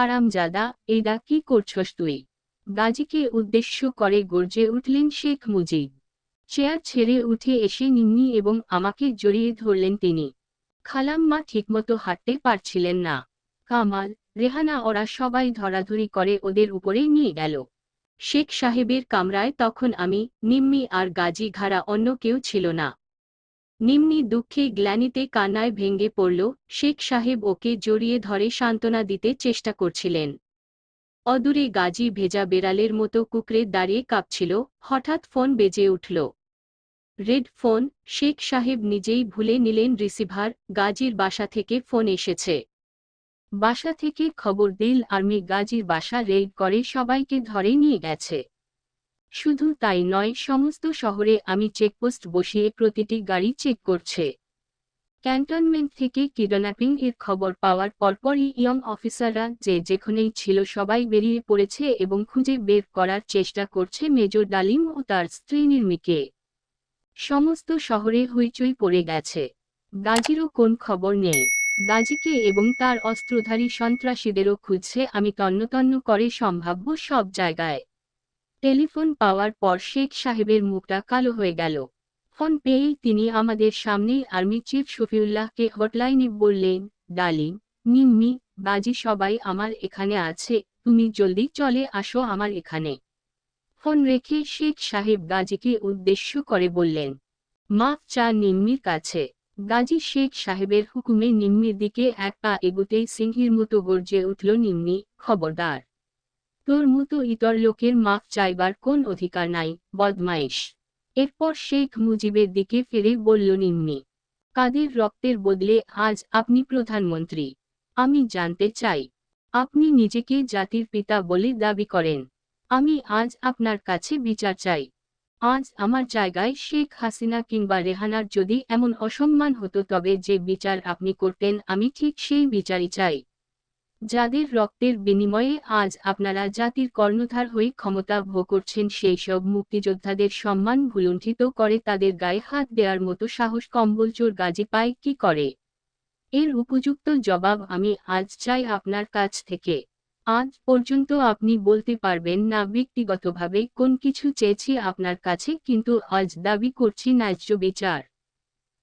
হারামজাদা এদা কি করছস তুই? গাজীকে উদ্দেশ্য করে গর্জে উঠলেন শেখ মুজিব। চেয়ার ছেড়ে উঠে এসে নিম্নি এবং আমাকে জড়িয়ে ধরলেন তিনি। খালাম্মা ঠিকমতো হাঁটতে পারছিলেন না। কামাল, রেহানা ওরা সবাই ধরাধরি করে ওদের উপরে নিয়ে গেল। শেখ সাহেবের কামরায় তখন আমি, নিম্মি আর গাজী ঘাড়া অন্য কেউ ছিল না। নিম্নি দুঃখে গ্লানিতে কান্নায় ভেঙে পড়ল শেখ সাহেব ওকে জড়িয়ে ধরে সান্ত্বনা দিতে চেষ্টা করছিলেন। অদূরে গাজী ভেজা বেড়ালের মতো কুকরে দাঁড়িয়ে কাঁপছিল, হঠাৎ ফোন বেজে উঠল। রেড ফোন, শেখ সাহেব নিজেই ভুলে নিলেন রিসিভার, গাজীর বাসা থেকে ফোন এসেছে। বাসা থেকে খবর দিল আর্মি গাজীর বাসা রেড করে সবাইকে ধরে নিয়ে গেছে। শুধু তাই নয়, সমস্ত শহরে আমি চেকপোস্ট বসিয়ে প্রতিটি গাড়ি চেক করছে। ক্যান্টনমেন্ট থেকে কিডন্যাপিং এর খবর পাওয়ার পরপরই ইয়ং অফিসাররা যে যেখানেই ছিল সবাই বেরিয়ে পড়েছে এবং খুঁজে বের করার চেষ্টা করছে মেজর ডালিম ও তার স্ত্রী নির্মিকে। সমস্ত শহরে হইচই পড়ে গেছে। গাজীরও কোন খবর নেই। গাজীকে এবং তার অস্ত্রধারী সন্ত্রাসীদেরও খুঁজছে আমি তন্নতন্ন করে সম্ভাব্য সব জায়গায়। টেলিফোন পাওয়ার পর শেখ সাহেবের মুখটা কালো হয়ে গেল। ফোন পেয়েই তিনি আমাদের সামনেই আর্মি চিফ শফিউল্লাহকে হটলাইনে বললেন ডালিম নিম্মি বাজি সবাই আমার এখানে আছে, তুমি জলদি চলে আসো আমার এখানে। ফোন রেখে শেখ সাহেব গাজীকে উদ্দেশ্য করে বললেন, মাফ চা নিম্মির কাছে। গাজী শেখ সাহেবের হুকুমে নিম্মির দিকে এক পা এগুতেই সিংহীর মতো গর্জে উঠল নিম্মি, খবরদার। তোর মতো ইতর লোকের মাফ চাইবার কোন অধিকার নাই বদমাইশ এরপর শেখ মুজিবের দিকে ফিরে বলল, নিম্নি, কাদের রক্তের বদলে আজ আপনি প্রধানমন্ত্রী? আমি জানতে চাই, আপনি নিজেকে জাতির পিতা বলে দাবি করেন। আমি আজ আপনার কাছে বিচার চাই। আজ আমার জায়গায় শেখ হাসিনা কিংবা রেহানার যদি এমন অসম্মান হতো তবে যে বিচার আপনি করতেন, আমি ঠিক সেই বিচারই চাই। যাদের রক্তের বিনিময়ে আজ আপনারা জাতির কর্ণধার হয়ে ক্ষমতা ভোগ করছেন, সেই সব মুক্তিযোদ্ধাদের সম্মান ভুলুণ্ঠিত করে তাদের গায়ে হাত দেওয়ার মতো সাহস কম্বলচোর গাজী পায় কি করে? এর উপযুক্ত জবাব আমি আজ চাই আপনার কাছ থেকে। আজ পর্যন্ত আপনি বলতে পারবেন না ব্যক্তিগতভাবে কোন কিছু চেয়েছি আপনার কাছে, কিন্তু আজ দাবি করছি ন্যায্য বিচার।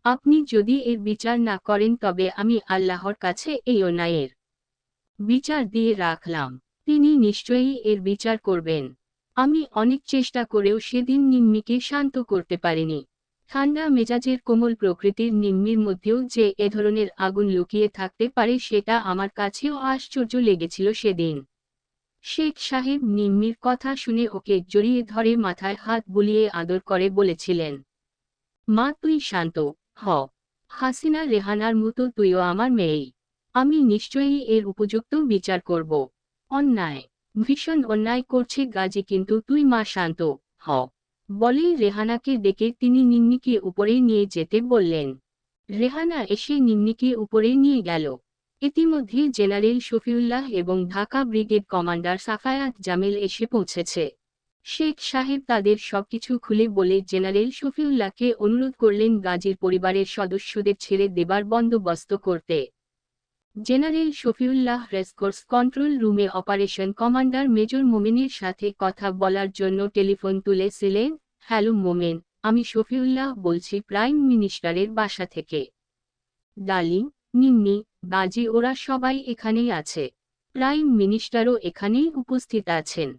আপনি যদি এর বিচার না করেন, তবে আমি আল্লাহর কাছে এই অন্যায়ের বিচার দিয়ে রাখলাম। তিনি নিশ্চয়ই এর বিচার করবেন। আমি অনেক চেষ্টা করেও সেদিন নিম্মিকে শান্ত করতে পারিনি। ঠান্ডা মেজাজের কোমল প্রকৃতির নিম্মির মধ্যেও যে এ ধরনের আগুন লুকিয়ে থাকতে পারে সেটা আমার কাছেও আশ্চর্য লেগেছিল সেদিন। শেখ সাহেব নিম্মির কথা শুনে ওকে জড়িয়ে ধরে মাথায় হাত বুলিয়ে আদর করে বলেছিলেন, মা, তুই শান্ত হ। হাসিনা রেহানার মতো তুইও আমার মেয়েই। আমি নিশ্চয়ই এর উপযুক্ত বিচার করব। অন্যায়। ভীষণ অন্যায় করছে গাজী কিন্তু তুই মা শান্ত হ। বলেই রেহানাকে ডেকে তিনি নিন্নিকে উপরে নিয়ে যেতে বললেন। রেহানা এসে নিন্নিকে উপরে নিয়ে গেল। ইতিমধ্যে জেনারেল শফিউল্লাহ এবং ঢাকা ব্রিগেড কমান্ডার সাফায়াত জামিল এসে পৌঁছেছে। শেখ সাহেব তাদের সবকিছু খুলে বলে জেনারেল শফিউল্লাহকে অনুরোধ করলেন গাজীর পরিবারের সদস্যদের ছেড়ে দেবার বন্দোবস্ত করতে। জেনারেল শফিউল্লাহ রেসকোর্স কন্ট্রোল রুমে অপারেশন কমান্ডার মেজর মোমেনের সাথে কথা বলার জন্য টেলিফোন তুলেছিলেন হ্যালো মোমেন, আমি শফিউল্লাহ বলছি প্রাইম মিনিস্টারের বাসা থেকে। ডালিং নিম্নি বাজি ওরা সবাই এখানেই আছে। প্রাইম মিনিস্টারও এখানেই উপস্থিত আছেন।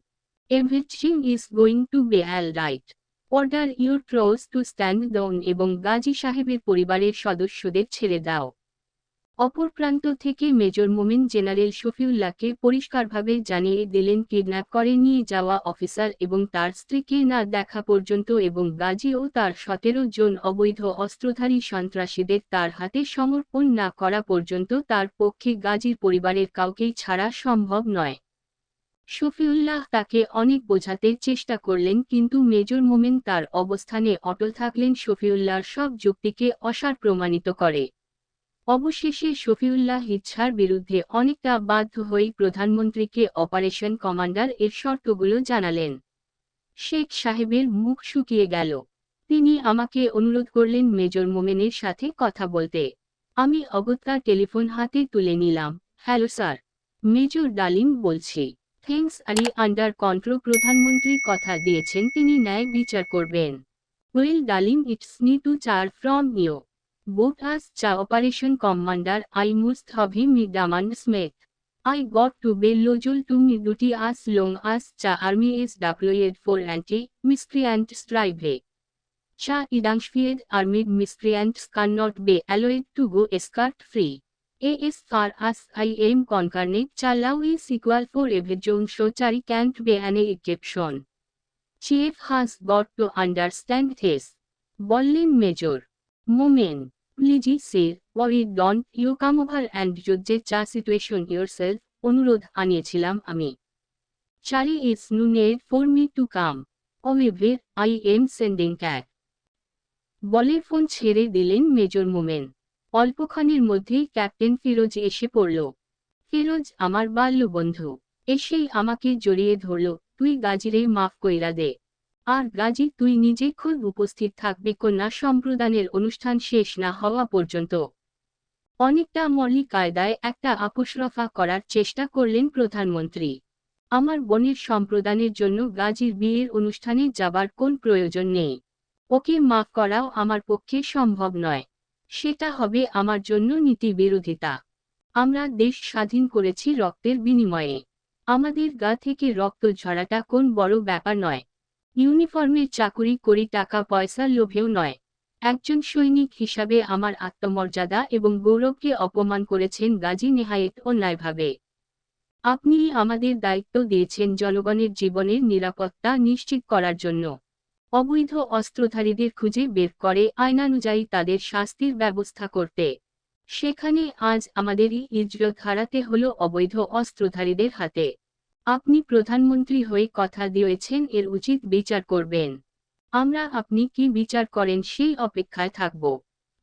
Everything is going to be all right. Order your troops to stand down এবং গাজী সাহেবের পরিবারের সদস্যদের ছেড়ে দাও। অপর প্রান্ত থেকে মেজর মোমিন জেনারেল শফিউল্লাহকে পরিষ্কারভাবে জানিয়ে দিলেন, কিডন্যাপ করে নিয়ে যাওয়া অফিসার এবং তার স্ত্রীকে না দেখা পর্যন্ত এবং গাজী ও তার সতেরো জন অবৈধ অস্ত্রধারী সন্ত্রাসীদের তার হাতে সমর্পণ না করা পর্যন্ত তার পক্ষে গাজীর পরিবারের কাউকেই ছাড়া সম্ভব নয়। শফিউল্লাহ তাকে অনেক বোঝাতে চেষ্টা করলেন, কিন্তু মেজর মোমেন তার অবস্থানে অটল থাকলেন, শফিউল্লাহর সব যুক্তিকে অসার প্রমাণিত করে। অবশেষে শফিউল্লাহ ইচ্ছার বিরুদ্ধে অনেকটা বাধ্য হয়েই প্রধানমন্ত্রীকে অপারেশন কমান্ডার এর শর্তগুলো জানালেন। শেখ সাহেবের মুখ শুকিয়ে গেল। তিনি আমাকে অনুরোধ করলেন মেজর মোমেনের সাথে কথা বলতে। আমি অগত্যা টেলিফোন হাতে তুলে নিলাম। Hello sir. মেজর ডালিম বলছি। থিংস আরি আন্ডার কন্ট্রোল প্রধানমন্ত্রী কথা দিয়েছেন তিনি ন্যায় বিচার করবেন। Well Dalim it's nice to hear from you. But as the operation commander I must have me demand Smith I got to Bellojul to me duty as long as Cha army is deployed for anti-miscreant strive. Cha Idangsfield armed miscreants cannot be allowed to go scot-free. As far as I am concerned, Cha law is equal for everyone so Chari can't be any exception. Chief has got to understand this. বললেন major Momen please sir why don't you come over and জোজ্জে the situation yourself অনুরোধ আনিয়েছিলাম আমি। There is no for me to come however I am sending cat বলে phone ছেড়ে দিলেন major মোমেন। অল্পক্ষণের মধ্যেই captain Firoz এসে পড়ল। ফিরোজ, আমার বাল্য বন্ধু এসেই আমাকে জড়িয়ে ধরল। তুই গাজিরে মাফ কইরা দে। আর গাজী তুই নিজে খুব উপস্থিত থাকবি, কন্যা সম্প্রদানের অনুষ্ঠান শেষ না হওয়া পর্যন্ত। অনেকটা মলি কায়দায় একটা আপোষরফা করার চেষ্টা করলেন প্রধানমন্ত্রী। আমার বোনের সম্প্রদানের জন্য গাজীর বিয়ের অনুষ্ঠানে যাবার কোন প্রয়োজন নেই। ওকে মাফ করাও আমার পক্ষে সম্ভব নয়। সেটা হবে আমার জন্য নীতি বিরোধিতা আমরা দেশ স্বাধীন করেছি রক্তের বিনিময়ে। আমাদের গা থেকে রক্ত ঝরাটা কোন বড় ব্যাপার নয়। ইউনিফর্মের চাকুরি করি টাকা পয়সার লোভেও নয়। একজন সৈনিক হিসাবে আমার আত্মমর্যাদা এবং গৌরবকে অপমান করেছেন গাজী নেহায়েত অন্যায়ভাবে। আপনি আমাদের দায়িত্ব দিয়েছেন জনগণের জীবনের নিরাপত্তা নিশ্চিত করার জন্য। অবৈধ অস্ত্রধারীদের খুঁজে বের করে আইনানুযায়ী তাদের শাস্তির ব্যবস্থা করতে। সেখানে আজ আমাদেরই ইজ্জত হারাতে হল অবৈধ অস্ত্রধারীদের হাতে। আপনি প্রধানমন্ত্রী হয়ে কথা দিয়েছেন, এর উচিত বিচার করবেন। আমরা আপনি কি বিচার করেন সেই অপেক্ষায় থাকব।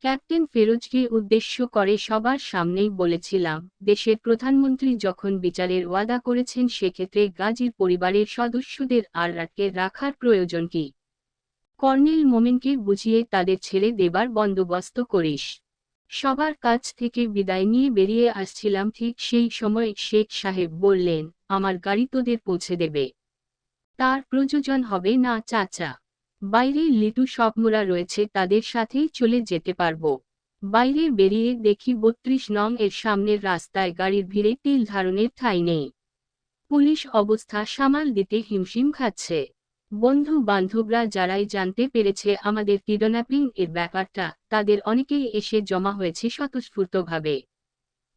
ক্যাপ্টেন ফেরোজকে উদ্দেশ্য করে সবার সামনেই বলেছিলাম, দেশের প্রধানমন্ত্রী যখন বিচারের ওয়াদা করেছেন সেক্ষেত্রে গাজীর পরিবারের সদস্যদের আর রাটকে রাখার প্রয়োজন কি? কর্নেল মোমেনকে বুঝিয়ে তাদের ছেড়ে দেবার বন্দোবস্ত করিস। সবার কাছ থেকে বিদায় নিয়ে বেরিয়ে আসছিলাম ঠিক সেই সময় শেখ সাহেব বললেন আমার গাড়ি তোদের পৌঁছে দেবে। তার প্রযোজন হবে না, চাচা। বাইরে লিটু স্বপ্নরা রয়েছে, তাদের সাথেই চলে যেতে পারব। বাইরে বেরিয়ে দেখি বত্রিশ নং এর সামনের রাস্তায় গাড়ির ভিড়ে তিল ধারণের ঠাঁই নেই। পুলিশ অবস্থা সামাল দিতে হিমশিম খাচ্ছে। বন্ধু বান্ধবরা যারাই জানতে পেরেছে আমাদের কিডন্যাপিং এর ব্যাপারটা, তাদের অনেকেই এসে জমা হয়েছে স্বতঃস্ফূর্তভাবে।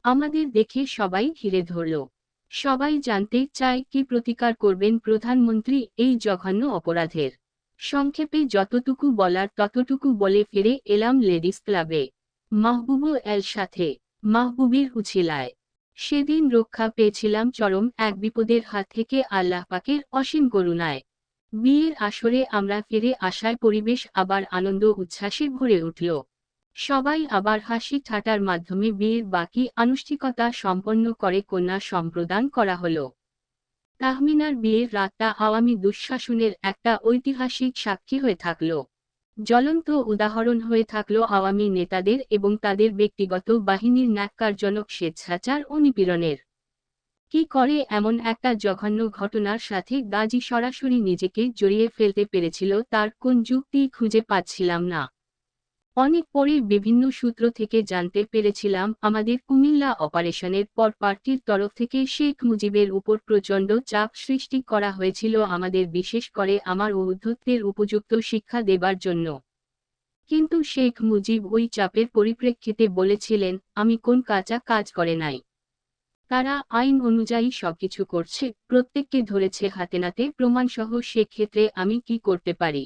আমাদের দেখে সবাই ঘিরে ধরল। সবাই জানতে চায় কি প্রতিকার করবেন প্রধানমন্ত্রী এই জঘন্য অপরাধের। সংক্ষেপে যতটুকু বলার ততটুকু বলে ফিরে এলাম লেডিস ক্লাবে। মাহবুবু এল সাথে মাহবুবির উছিলায়। সেদিন রক্ষা পেয়েছিলাম চরম এক বিপদের হাত থেকে আল্লাহ পাকের অসীম করুণায়। বিয়ের আসরে আমরা ফিরে আসার পরিবেশ আবার আনন্দ উচ্ছ্বাসে ভরে উঠল। সবাই আবার হাসি ঠাটার মাধ্যমে বিয়ের বাকি আনুষ্ঠিকতা সম্পন্ন করে কন্যা সম্প্রদান করা হলো। তাহমিনার বিয়ের রাতটা আওয়ামী দুঃশাসনের একটা ঐতিহাসিক সাক্ষী হয়ে থাকল। জ্বলন্ত উদাহরণ হয়ে থাকল আওয়ামী নেতাদের এবং তাদের ব্যক্তিগত বাহিনীর ন্যাক্কারজনক স্বেচ্ছাচার ও নিপীড়নের কি করে এমন একটা জঘন্য ঘটনার সাথে গাজী সরাসরি নিজেকে জড়িয়ে ফেলতে পেরেছিল তার কোন যুক্তি খুঁজে পাচ্ছিলাম না। অনেক পরে বিভিন্ন সূত্র থেকে জানতে পেরেছিলাম আমাদের কুমিল্লা অপারেশনের পর পার্টির তরফ থেকে শেখ মুজিবের উপর প্রচণ্ড চাপ সৃষ্টি করা হয়েছিল আমাদের বিশেষ করে আমার ঔদ্ধত্যের উপযুক্ত শিক্ষা দেবার জন্য। কিন্তু শেখ মুজিব ওই চাপের পরিপ্রেক্ষিতে বলেছিলেন, আমি কোন কাঁচা কাজ করে নাই। তারা আইন অনুযায়ী সবকিছু করছে, প্রত্যেককে ধরেছে হাতে নাতে প্রমাণসহ সেক্ষেত্রে আমি কি করতে পারি?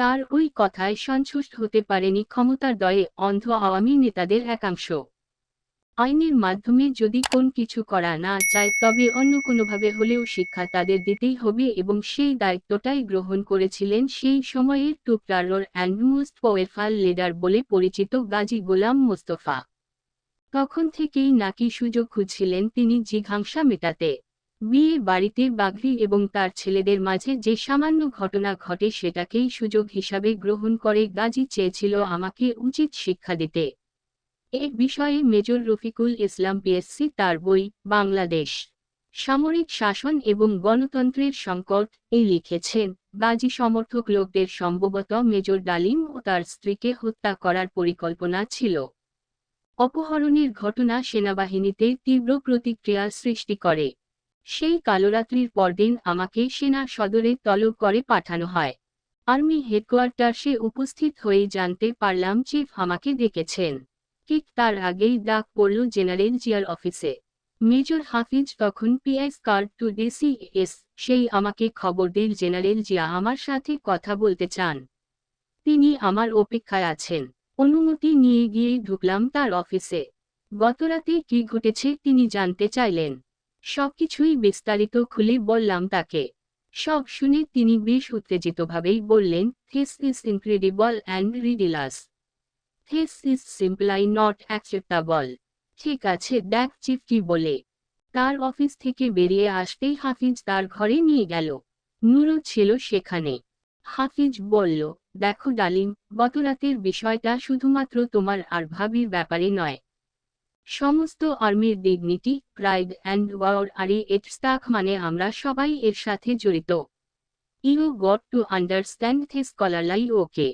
তার ওই কথায় সন্তুষ্ট হতে পারেনি ক্ষমতার দয়ে অন্ধ আওয়ামী নেতাদের একাংশ। আইনের মাধ্যমে যদি কোন কিছু করা না যায়, তবে অন্য কোনোভাবে হলেও শিক্ষা তাদের দিতেই হবে এবং সেই দায়িত্বটাই গ্রহণ করেছিলেন সেই সময়ের টুকরারোর অ্যান্ড মোস্ট পাওয়ারফুল লিডার বলে পরিচিত গাজী গোলাম মোস্তফা। তখন থেকেই নাকি সুযোগ খুঁজছিলেন তিনি জিঘাংসা মেটাতে। বিয়ে বাড়িতে বাঘরি এবং তার ছেলেদের মাঝে যে সামান্য ঘটনা ঘটে সেটাকেই সুযোগ হিসাবে গ্রহণ করে গাজী চেয়েছিল আমাকে উচিত শিক্ষা দিতে। এ বিষয়ে মেজর রফিকুল ইসলাম পিএসসি তার বই, বাংলাদেশ। সামরিক শাসন এবং গণতন্ত্রের সংকট এই লিখেছেন, গাজী সমর্থক লোকদের সম্ভবত মেজর ডালিম ও তার স্ত্রীকে হত্যা করার পরিকল্পনা ছিল। অপহরণের ঘটনা সেনাবাহিনীতে তীব্র প্রতিক্রিয়া সৃষ্টি করে। সেই কালোরাত্রির পরদিন আমাকে সেনা সদরে তলব করে পাঠানো হয়। আর্মি হেডকোয়ার্টার্সে উপস্থিত হয়ে জানতে পারলাম চিফ আমাকে ডেকেছেন। ঠিক তার আগেই ডাক পড়ল জেনারেল জিয়ার অফিসে। মেজর হাফিজ তখন পিএস কার্ড টু ডিসিএস, সেই আমাকে খবর দিল জেনারেল জিয়া আমার সাথে কথা বলতে চান। তিনি আমার অপেক্ষায় আছেন। অনুমতি নিয়ে গিয়ে ঢুকলাম তার অফিসে। গতরাতে কি ঘটেছে তিনি জানতে চাইলেন। সবকিছুই বিস্তারিত খুলে বললাম তাকে। সব শুনে তিনি বেশ উত্তেজিতভাবেই বললেন this is incredible and ridiculous this is simply not acceptable ঠিক আছে, দেখ চিফ কি বলে। তার অফিস থেকে বেরিয়ে আসতেই হাফিজ তার ঘরে নিয়ে গেল। নুরু ছিল সেখানে। হাফিজ বলল, দেখো ডালিম, গতরাতের বিষয়টা শুধুমাত্র তোমার আর ভাবির ব্যাপারে নয়। সমস্ত আর্মির dignity pride and war are at মানে আমরা সবাই এর সাথে জড়িত। You got to understand this scholarly okay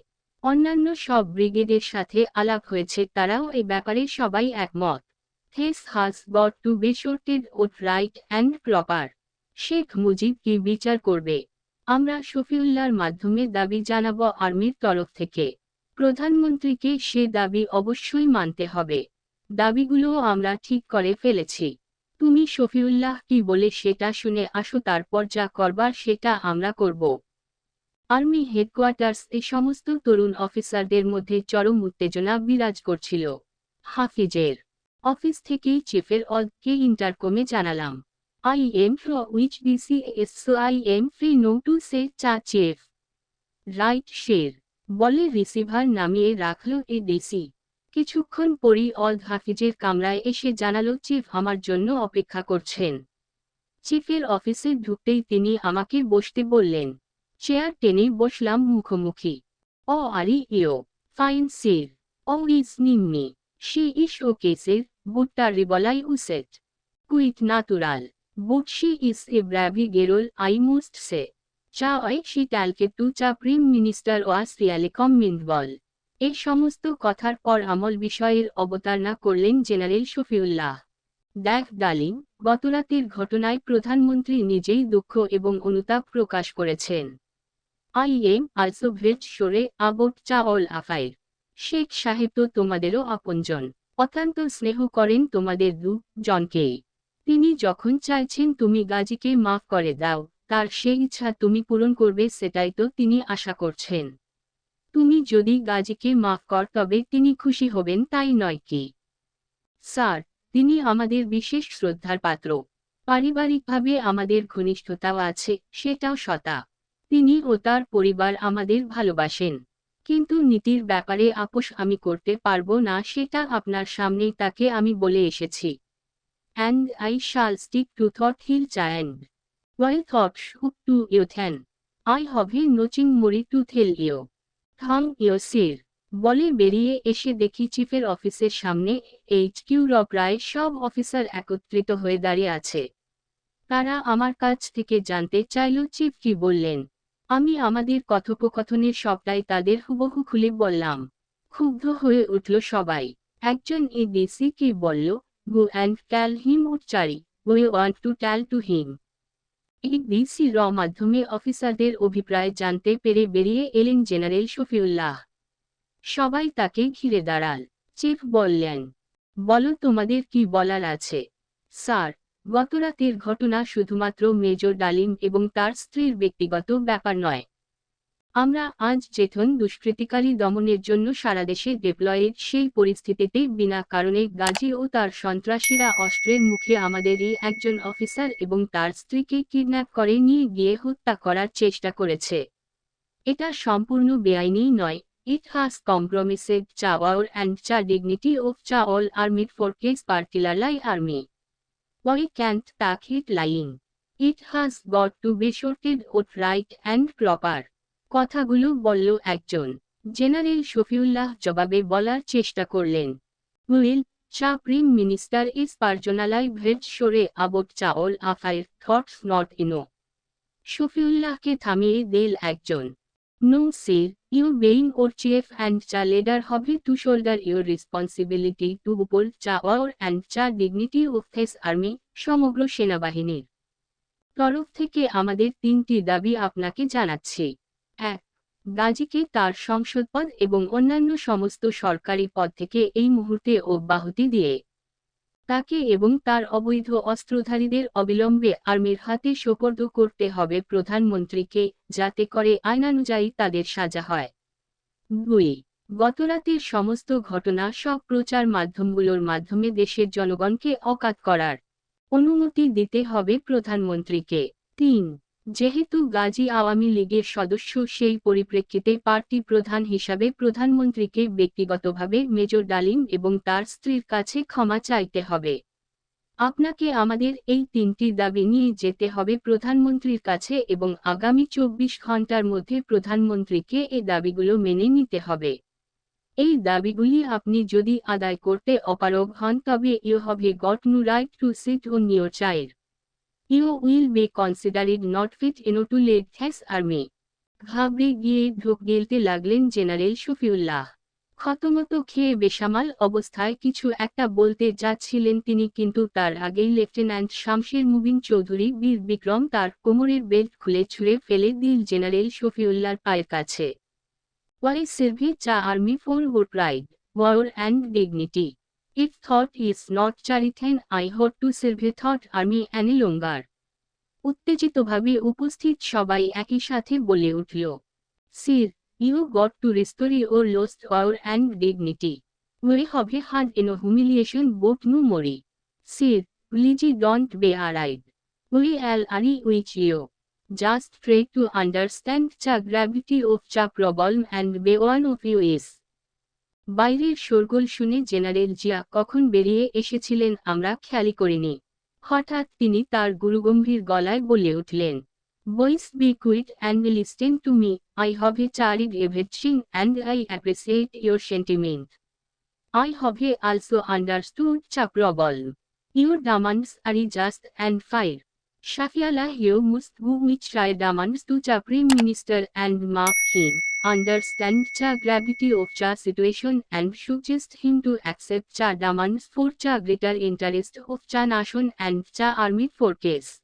অন্যান্য সব ব্রিগেডের সাথে আলাপ হয়েছে, তারাও এই ব্যাপারে সবাই একমত। This has got to be sorted out right and proper Sheikh Mujib কি বিচার করবে? আমরা শফিউল্লাহর মাধ্যমে দাবি জানাব আর্মির তরফ থেকে। প্রধানমন্ত্রীকে সে দাবি অবশ্যই মানতে হবে। দাবিগুলো আমরা ঠিক করে ফেলেছি। তুমি শফিউল্লাহ কি বলে সেটা শুনে আসো, তারপর যা করবার সেটা আমরা করব। আর্মি হেডকোয়ার্টার্স এ সমস্ত তরুণ অফিসারদের মধ্যে চরম উত্তেজনা বিরাজ করছিল। হাফিজের অফিস থেকেই চিফের অদকে ইন্টারকমে জানালাম। am from which DCS so I am free now to say cha chief. Right sir বলে রিসিভার নামিয়ে রাখল এ ডিসি কিছুক্ষণ পরই অল হাফিজের কামরায় এসে জানালো চিফ আমার জন্য অপেক্ষা করছেন। চিফের অফিসে ঢুকতেই তিনি আমাকে বসতে বললেন। চেয়ার টেনে বসলাম মুখোমুখি। অ are you fine sir. Oh is নিম্নি। She is ও কেসের বুট্টা terribly upset. Quite natural. But she is a brave girl, I must say. Cha I she talked to cha Prime Minister was really commendable. এই সমস্ত কথার পর আমল বিষয়ের অবতারণা করলেন general Shafiullah. দেখ ডালিং গতরাতের ঘটনায় প্রধানমন্ত্রী নিজেই দুঃখ এবং অনুতাপ প্রকাশ করেছেন। I am also very sorry about the all affair Sheikh সাহেব তো তোমাদেরও আপনজন, অত্যন্ত স্নেহ করেন তোমাদের দু জনকেই। তিনি যখন চাইছেন তুমি গাজীকে মাফ করে দাও, তার সেই ইচ্ছা তুমি পূরণ করবে সেটাই তো তিনি আশা করছেন। তুমি যদি গাজীকে মাফ কর, তবে তিনি খুশি হবেন, তাই নয় কি? স্যার, তিনি আমাদের বিশেষ শ্রদ্ধার পাত্র। পারিবারিকভাবে আমাদের ঘনিষ্ঠতাও আছে, সেটাও সতা। তিনি ও তার পরিবার আমাদের ভালোবাসেন। কিন্তু নীতির ব্যাপারে আপোষ আমি করতে পারব না, সেটা আপনার সামনেই তাকে আমি বলে এসেছি। and I shall stick to thought he'll giant. While thought shook to you then. I have nothing more to tell Thank you, বলে বেরিয়ে এসে দেখি চিফের অফিসের সামনে এইচ কিউর প্রায় সব অফিসার একত্রিত হয়ে দাঁড়িয়ে আছে তারা আমার কাছ থেকে জানতে চাইল চিফ কি বললেন আমি আমাদের কথোপকথনের সবটাই তাদের হুবহু খুলে বললাম ক্ষুব্ধ হয়ে উঠল সবাই একজন এডিসি কি বলল Go and tell him Uchari. We want to tell to him. এই র মাধ্যমে অফিসারদের অভিপ্রায় জানতে পেরে বেরিয়ে এলেন জেনারেল শফিউল্লাহ। সবাই তাকে ঘিরে দাঁড়াল। চিফ বললেন, বলো তোমাদের কি বলার আছে? স্যার, গতরাতের ঘটনা শুধুমাত্র মেজর ডালিম এবং তার স্ত্রীর ব্যক্তিগত ব্যাপার নয়। আমরা আজ চেতন দুষ্কৃতিকারী দমনের জন্য সারা দেশে ডিপ্লয়েড সেই পরিস্থিতিতে বিনা কারণে গাজী ও তার সন্ত্রাসীরা অস্ত্রের মুখে আমাদের এই একজন অফিসার এবং তার স্ত্রীকে কিডন্যাপ করে নিয়ে গিয়ে হত্যা করার চেষ্টা করেছে। এটা সম্পূর্ণ বেআইনি নয়। ইট হাস কম্প্রমিসেড চাওয়ার and the dignity of the all armed forces particularly army why can't take it lying it has got to be sorted out right and proper কথাগুলো বলল একজন। জেনারেল শফিউল্লাহ জবাবে বলার চেষ্টা করলেন। Will, Cha Prime Minister is personally very sure about Chawal আফাইর thoughts not ইনো। শফিউল্লাহকে থামিয়ে দেল একজন। No sir you being our chief and the leader have to shoulder your responsibility to uphold the war and the dignity of this army সমগ্র সেনাবাহিনীর। তরফ থেকে আমাদের তিনটি দাবি আপনাকে জানাচ্ছি। এক গাজীকে তার সংসদ পদ এবং অন্যান্য সমস্ত সরকারি পদ থেকে এই মুহূর্তে অব্যাহতি দিয়ে। তাকে এবং তার অবৈধ অস্ত্রধারীদের অবিলম্বে আর্মির হাতে সোপর্দ করতে হবে প্রধানমন্ত্রীকে, যাতে করে আইনানুযায়ী তাদের সাজা হয়। দুই, গতরাতের সমস্ত ঘটনা সব প্রচার মাধ্যমগুলোর মাধ্যমে দেশের জনগণকে অকাত করার অনুমতি দিতে হবে প্রধানমন্ত্রীকে। তিন যেহেতু গাজী আওয়ামী লীগের সদস্য, সেই পরিপ্রেক্ষিতে পার্টি প্রধান হিসাবে প্রধানমন্ত্রীকে ব্যক্তিগতভাবে মেজর ডালিম এবং তার স্ত্রীর কাছে ক্ষমা চাইতে হবে। আপনাকে আমাদের এই তিনটি দাবি নিয়ে যেতে হবে প্রধানমন্ত্রীর কাছে এবং আগামী চব্বিশ ঘণ্টার মধ্যে প্রধানমন্ত্রীকে এ দাবিগুলো মেনে নিতে হবে। এই দাবিগুলি আপনি যদি আদায় করতে অপারগ হন তবে you have got no right to sit on your child you will be considered not fit into to lead this army ঘাবড়ে গিয়ে ঢোক গেলতে লাগলেন জেনারেল শফিউল্লাহ। ক্ষতমত খেয়ে বেসামাল অবস্থায় কিছু একটা বলতে যাচ্ছিলেন তিনি কিন্তু তার আগেই লেফটেন্যান্ট শামশের মুবিন চৌধুরী বীর বিক্রম তার কোমরের বেল্ট খুলে ছুঁড়ে ফেলে দিল জেনারেল শফিউল্লাহর পায়ের কাছে। Why serve the army for your pride, war and dignity? If thought is not charity I hope to serve thought army any longer. উত্তেজিতভাবে উপস্থিত সবাই একই সাথে বলে উঠল sir you got to restore your lost war and dignity we have had in humiliation but no more sir lessee don't বে আরাইড we all are with you just try to understand the gravity of the problem and be one of you is. বাইরের শোরগোল শুনে general Zia কখন বেরিয়ে এসেছিলেন আমরা খেয়ালি করিনি। হঠাৎ তিনি তার গুরুগম্ভীর গলায় বলে উঠলেন boys be quiet and listen to me I have uh heard everything and I appreciate your sentiment I have uh also understood the problem your demands are uh just and fair Shafiala here must go which try demands to cha prime minister and mark him, understand cha gravity of cha situation and suggest him to accept cha demands for cha greater interest of cha nation and cha army for case.